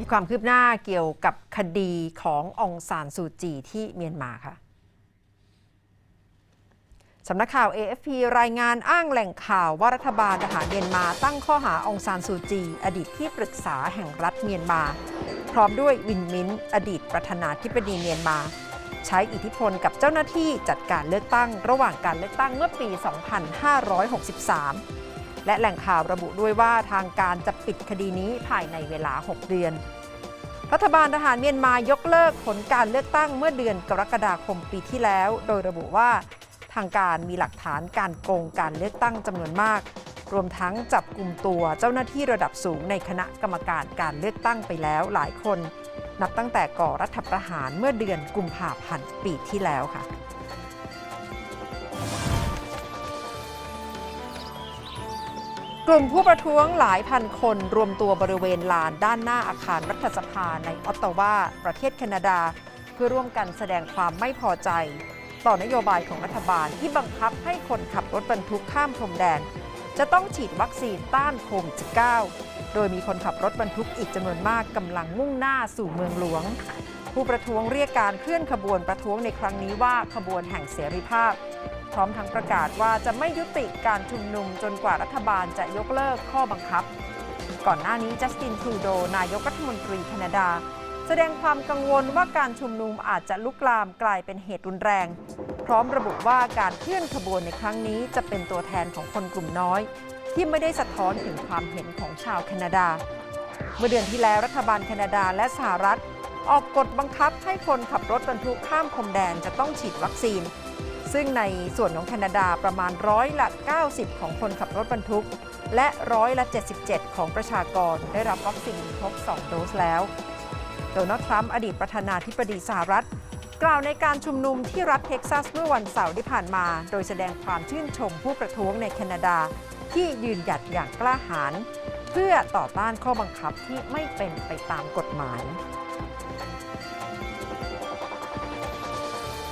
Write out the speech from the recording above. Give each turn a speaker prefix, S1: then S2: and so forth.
S1: มีความคืบหน้าเกี่ยวกับคดีขององซานซูจีที่เมียนมาค่ะสำนักข่าว AFP รายงานอ้างแหล่งข่าวว่ารัฐบาลทหารเมียนมาตั้งข้อหาองซานซูจี อดีตที่ปรึกษาแห่งรัฐเมียนมา พร้อมด้วยวินมินท์อดีตประธานาธิบดีเมียนมา ใช้อิทธิพลกับเจ้าหน้าที่จัดการเลือกตั้ง ระหว่างการเลือกตั้งเมื่อปี 2563 และแหล่งข่าวระบุด้วยว่าทางการจะปิดคดีนี้ภายในเวลา 6 เดือน รัฐบาลทหารเมียนมายกเลิกผลการเลือกตั้งเมื่อเดือนกรกฎาคมปีที่แล้ว โดยระบุว่า ทางการมีหลักฐานการโกงการเลือกตั้งจำนวนมาก รวมทั้งจับกลุ่มตัวเจ้าหน้าที่ระดับสูงในคณะกรรมการการเลือกตั้งไปแล้วหลายคน นับตั้งแต่ก่อรัฐประหารเมื่อเดือนกุมภาพันธ์ปีที่แล้วค่ะ กลุ่มผู้ประท้วงหลายพันคนรวมตัวบริเวณลานด้านหน้าอาคารรัฐสภาในออตตาวาประเทศแคนาดา เพื่อร่วมกันแสดงความไม่พอใจ ต่อนโยบายของรัฐบาลที่บังคับให้คนขับรถบรรทุกข้ามพรมแดน จะต้องฉีดวัคซีนต้านโควิด -19 โดยมีคนขับรถบรรทุกอีกจำนวนมากกำลังมุ่งหน้าสู่เมืองหลวง ผู้ประท้วงเรียกการเคลื่อนขบวนประท้วงในครั้งนี้ว่าขบวนแห่งเสรีภาพ พร้อมทั้งประกาศว่าจะไม่ยุติการชุมนุมจนกว่ารัฐบาลจะยกเลิกข้อบังคับ ก่อนหน้านี้จัสตินทรูโด นายกรัฐมนตรีแคนาดา แสดงความกังวลว่าการชุมนุมอาจจะลุกลามกลายเป็นเหตุรุนแรง พร้อมระบุว่าการเคลื่อนขบวนในครั้งนี้จะเป็นตัวแทนของคนกลุ่มน้อย ที่ไม่ได้สะท้อนถึงความเห็นของชาวแคนาดา เมื่อเดือนที่แล้วรัฐบาลแคนาดาและสหรัฐ ออกกฎบังคับให้คนขับรถบรรทุกข้ามพรมแดนจะต้องฉีดวัคซีน ซึ่งในส่วนของแคนาดาประมาณร้อยละ 90 ของคนขับรถบรรทุก และร้อยละ 77 ของประชากรได้รับวัคซีนครบ 2 โดสแล้ว โดนัลด์ทรัมป์อดีตประธานาธิบดีสหรัฐ กล่าวในการชุมนุมที่รัฐเท็กซัสเมื่อวันเสาร์ที่ผ่านมา โดยแสดงความชื่นชมผู้ประท้วงในแคนาดาที่ยืนหยัดอย่างกล้าหาญเพื่อต่อต้านข้อบังคับที่ไม่เป็นไปตามกฎหมาย Thank you.